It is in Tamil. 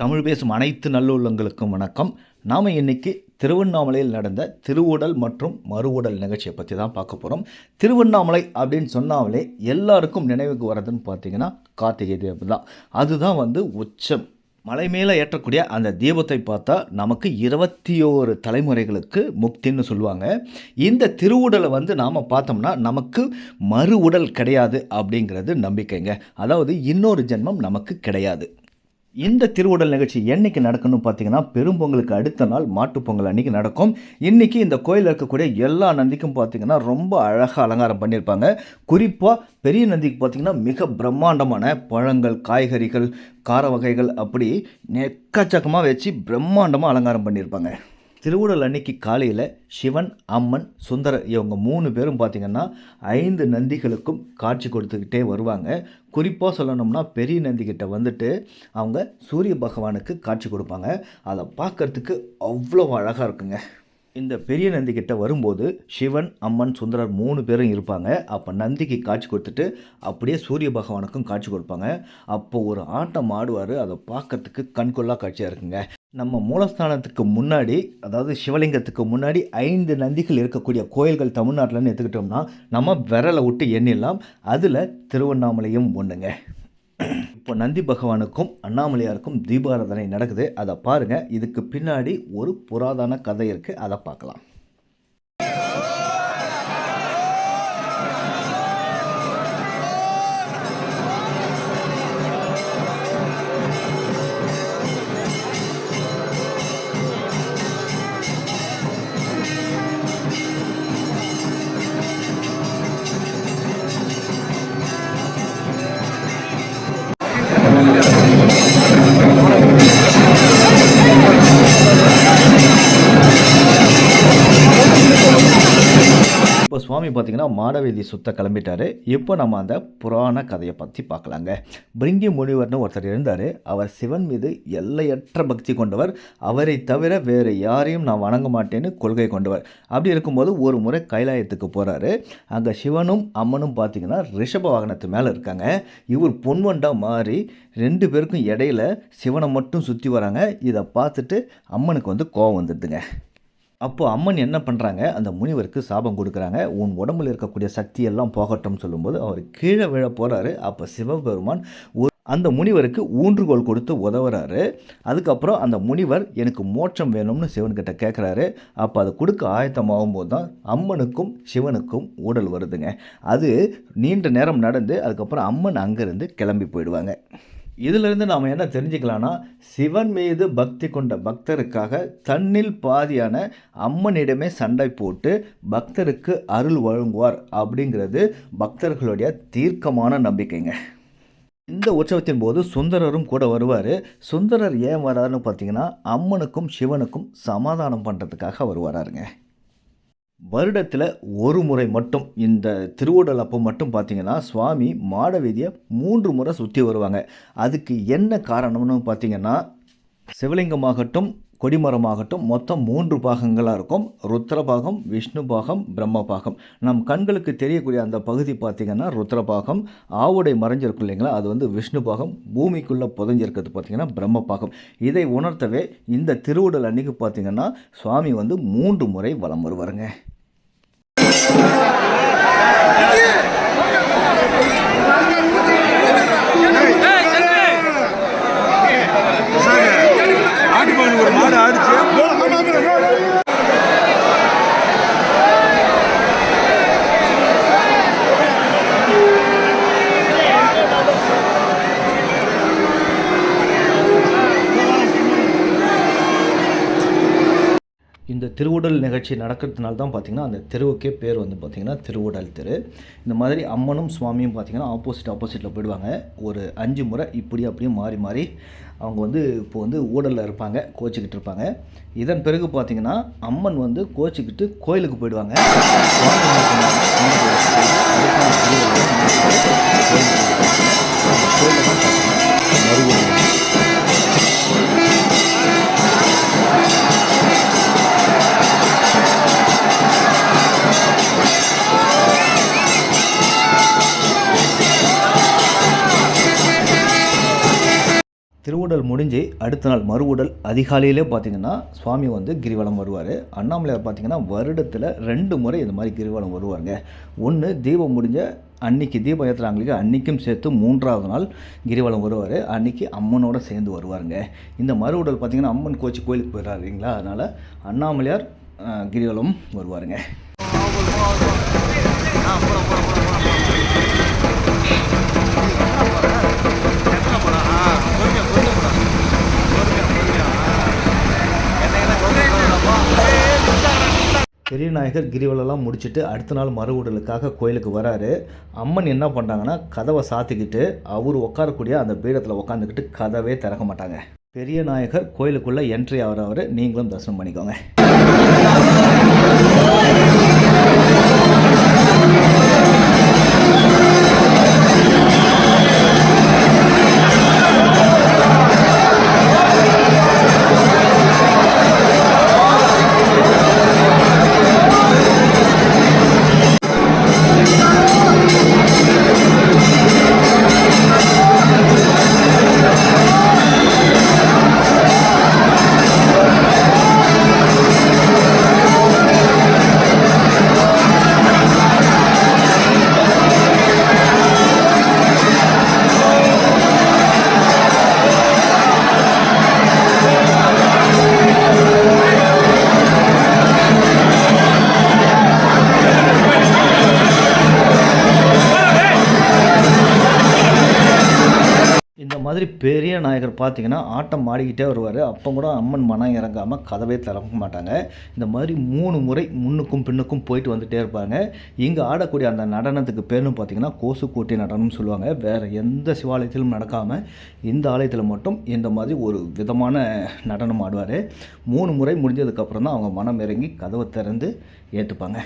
தமிழ் பேசும் அனைத்து நல்லுள்ளங்களுக்கும் வணக்கம். நாம் இன்னைக்கு திருவண்ணாமலையில் நடந்த திருவுடல் மற்றும் மறுவுடல் நிகழ்ச்சியை பற்றி தான் பார்க்க போகிறோம் திருவண்ணாமலை அப்படின்னு சொன்னாலே எல்லாருக்கும் நினைவுக்கு வர்றதுன்னு பார்த்தீங்கன்னா கார்த்திகை தீபம் தான். அதுதான் வந்து உச்சம். மலை மேலே ஏற்றக்கூடிய அந்த தீபத்தை பார்த்தா நமக்கு இருபத்தி ஓரு தலைமுறைகளுக்கு முக்தின்னு சொல்லுவாங்க. இந்த திருவுடலை வந்து நாம் பார்த்தோம்னா நமக்கு மறு உடல் கிடையாது அப்படிங்கிறது நம்பிக்கைங்க. அதாவது இன்னொரு ஜென்மம் நமக்கு கிடையாது. இந்த திருவுடல் நிகழ்ச்சி என்னைக்கு நடக்கணும் பார்த்தீங்கன்னா பெரும்பொங்கலுக்கு அடுத்த நாள் மாட்டுப்பொங்கல் அன்றைக்கி நடக்கும். இன்றைக்கி இந்த கோயிலில் இருக்கக்கூடிய எல்லா நந்திக்கும் பார்த்தீங்கன்னா ரொம்ப அழகாக அலங்காரம் பண்ணியிருப்பாங்க. குறிப்பாக பெரிய நந்திக்கு பார்த்தீங்கன்னா மிக பிரம்மாண்டமான பழங்கள் காய்கறிகள் கார வகைகள் அப்படி எக்கச்சக்கமாக வச்சு பிரம்மாண்டமாக அலங்காரம் பண்ணியிருப்பாங்க. திருவுடல் அன்னைக்கு காலையில் சிவன் அம்மன் சுந்தரர் இவங்க மூணு பேரும் பார்த்திங்கன்னா ஐந்து நந்திகளுக்கும் காட்சி கொடுத்துக்கிட்டே வருவாங்க. குறிப்பாக சொல்லணும்னா பெரிய நந்திக்கிட்ட வந்துட்டு அவங்க சூரிய பகவானுக்கு காட்சி கொடுப்பாங்க. அதை பார்க்கறதுக்கு அவ்வளோ அழகாக இருக்குங்க. இந்த பெரிய நந்திக்கிட்ட வரும்போது சிவன் அம்மன் சுந்தரர் மூணு பேரும் இருப்பாங்க. அப்போ நந்திக்கு காட்சி கொடுத்துட்டு அப்படியே சூரிய பகவானுக்கும் காட்சி கொடுப்பாங்க. அப்போ ஒரு ஆட்டம் ஆடுவார். அதை பார்க்கறதுக்கு கண்கொள்ளா காட்சியாக இருக்குங்க. நம்ம மூலஸ்தானத்துக்கு முன்னாடி அதாவது சிவலிங்கத்துக்கு முன்னாடி ஐந்து நந்திகள் இருக்கக்கூடிய கோயில்கள் தமிழ்நாட்டில்னு எடுத்துக்கிட்டோம்னா நம்ம விரலை விட்டு எண்ணிடலாம். அதில் திருவண்ணாமலையும் ஒன்றுங்க இப்போ நந்தி பகவானுக்கும் அண்ணாமலையாருக்கும் தீபாராதனை நடக்குது. அதை பாருங்கள் இதுக்கு பின்னாடி ஒரு புராதன கதை இருக்குது அதை பார்க்கலாம். இப்போ சுவாமி பார்த்தீங்கன்னா மாடவேதி சுத்த கிளம்பிட்டாரு. இப்போ நம்ம அந்த புராண கதையை பற்றி பார்க்கலாங்க. பிரிங்கி முனிவர்னு ஒருத்தர் இருந்தார். அவர் சிவன் மீது எல்லையற்ற பக்தி கொண்டவர். அவரை தவிர வேறு யாரையும் நான் வணங்க மாட்டேன்னு கொள்கை கொண்டவர். அப்படி இருக்கும்போது ஒரு முறை கைலாயத்துக்கு போகிறாரு அங்கே சிவனும் அம்மனும் பார்த்தீங்கன்னா ரிஷப வாகனத்து மேலே இருக்காங்க. இவர் பொன்வண்டாக மாறி ரெண்டு பேருக்கும் இடையில சிவனை மட்டும் சுற்றி வராங்க. இதை பார்த்துட்டு அம்மனுக்கு வந்து கோவம் வந்துடுதுங்க. அப்போது அம்மன் என்ன பண்ணுறாங்க அந்த முனிவருக்கு சாபம் கொடுக்குறாங்க. உன் உடம்புல இருக்கக்கூடிய சக்தி எல்லாம் போகட்டும்னு சொல்லும்போது அவர் கீழே விழ போகிறாரு அப்போ சிவபெருமான் ஒரு அந்த முனிவருக்கு ஊன்றுகோல் கொடுத்து உதவுறாரு. அதுக்கப்புறம் அந்த முனிவர் எனக்கு மோட்சம் வேணும்னு சிவன்கிட்ட கேட்குறாரு அப்போ அதை கொடுக்க ஆயத்தமாகும் போது தான் அம்மனுக்கும் சிவனுக்கும் ஊடல் வருதுங்க. அது நீண்ட நேரம் நடந்து அதுக்கப்புறம் அம்மன் அங்கேருந்து கிளம்பி போயிடுவாங்க. இதிலிருந்து நாம் என்ன தெரிஞ்சுக்கலாம்னா சிவன் மீது பக்தி கொண்ட பக்தருக்காக தன்னில் பாதியான அம்மனிடமே சண்டை போட்டு பக்தருக்கு அருள் வழங்குவார் அப்படிங்கிறது பக்தர்களுடைய தீர்க்கமான நம்பிக்கைங்க. இந்த உற்சவத்தின் போது சுந்தரரும் கூட வருவார். சுந்தரர் ஏன் வராருன்னு பார்த்தீங்கன்னா அம்மனுக்கும் சிவனுக்கும் சமாதானம் பண்ணுறதுக்காக வருவாராருங்க. வருடத்தில் ஒரு முறை மட்டும் இந்த திருவுடல் அப்போ மட்டும் பார்த்தீங்கன்னா சுவாமி மாடவீதியை மூன்று முறை சுற்றி வருவாங்க. அதுக்கு என்ன காரணம்னு பார்த்தீங்கன்னா சிவலிங்கமாகட்டும் கொடிமரமாகட்டும் மொத்தம் மூன்று பாகங்களாக இருக்கும். ருத்ரபாகம் விஷ்ணு பாகம் பிரம்ம பாகம் நம் கண்களுக்கு தெரியக்கூடிய அந்த பகுதி பார்த்திங்கன்னா ருத்ரபாகம். ஆவுடை மறைஞ்சிருக்கும் இல்லைங்களா? அது வந்து விஷ்ணு பாகம் பூமிக்குள்ளே புதஞ்சிருக்கிறது பார்த்திங்கன்னா பிரம்ம பாகம் இதை உணர்த்தவே இந்த திருவுடல் அன்னைக்கு பார்த்திங்கன்னா சுவாமி வந்து மூன்று முறை வலம் வருவாருங்க. திருவுடல் நிகழ்ச்சி நடக்கிறதுனால தான் பார்த்திங்கன்னா அந்த தெருவுக்கே பேர் வந்து பார்த்திங்கன்னா திருவுடல் தெரு. இந்த மாதிரி அம்மனும் சுவாமியும் பார்த்திங்கன்னா ஆப்போசிட் ஆப்போசிட்டில் போயிடுவாங்க. ஒரு அஞ்சு முறை இப்படி அப்படியும் மாறி மாறி அவங்க வந்து இப்போ வந்து ஊடலில் இருப்பாங்க கோச்சிக்கிட்டு இருப்பாங்க. இதன் பிறகு பார்த்திங்கன்னா அம்மன் வந்து கோச்சிக்கிட்டு கோயிலுக்கு போயிடுவாங்க. மறுபடியும் முடிஞ்சு அடுத்த நாள் மறு உடல் அதிகாலையிலே பார்த்தீங்கன்னா சுவாமி வந்து கிரிவலம் வருவார். அண்ணாமலையார் பார்த்தீங்கன்னா வருடத்தில் ரெண்டு முறை இந்த மாதிரி கிரிவலம் வருவாருங்க. ஒன்று தீபம் முடிஞ்ச அன்னைக்கு தீபம் ஏற்றுறாங்களுக்கு அன்றைக்கும் சேர்த்து மூன்றாவது நாள் கிரிவலம் வருவார். அன்னைக்கு அம்மனோட சேர்ந்து வருவாருங்க. இந்த மறுவுடல் பார்த்தீங்கன்னா அம்மன் கோச்சி கோயிலுக்கு போயிடுறாரு இல்லைங்களா? அதனால் அண்ணாமலையார் கிரிவலம் வருவாருங்க. பெரிய நாயகர் கிரிவலெல்லாம் முடிச்சுட்டு அடுத்த நாள் மறுகூடலுக்காக கோயிலுக்கு வராரு. அம்மன் என்ன பண்ணுறாங்கன்னா கதவை சாத்திக்கிட்டு அவர் உட்காரக்கூடிய அந்த பீடத்தில் உட்காந்துக்கிட்டு கதவே திறக்க மாட்டாங்க. பெரிய நாயகர் கோயிலுக்குள்ளே என்ட்ரி ஆகிறவர் நீங்களும் தரிசனம் பண்ணிக்கோங்க. மாதிரி பெரிய நாயகர் பார்த்தீங்கன்னா ஆட்டம் ஆடிக்கிட்டே வருவார். அப்போ கூட அம்மன் மனம் இறங்காமல் கதவே திறக்க மாட்டாங்க. இந்த மாதிரி மூணு முறை முன்னுக்கும் பின்னுக்கும் போயிட்டு வந்துட்டே இருப்பாங்க. இங்கே ஆடக்கூடிய அந்த நடனத்துக்கு பேர்னு பார்த்தீங்கன்னா கோசுக்கோட்டை நடனம்னு சொல்லுவாங்க. வேறு எந்த சிவாலயத்திலும் நடக்காமல் இந்த ஆலயத்தில் மட்டும் இந்த மாதிரி ஒரு விதமான நடனம் ஆடுவார். மூணு முறை முடிஞ்சதுக்கப்புறம் தான் அவங்க மனம் இறங்கி கதவை திறந்து ஏற்றுப்பாங்க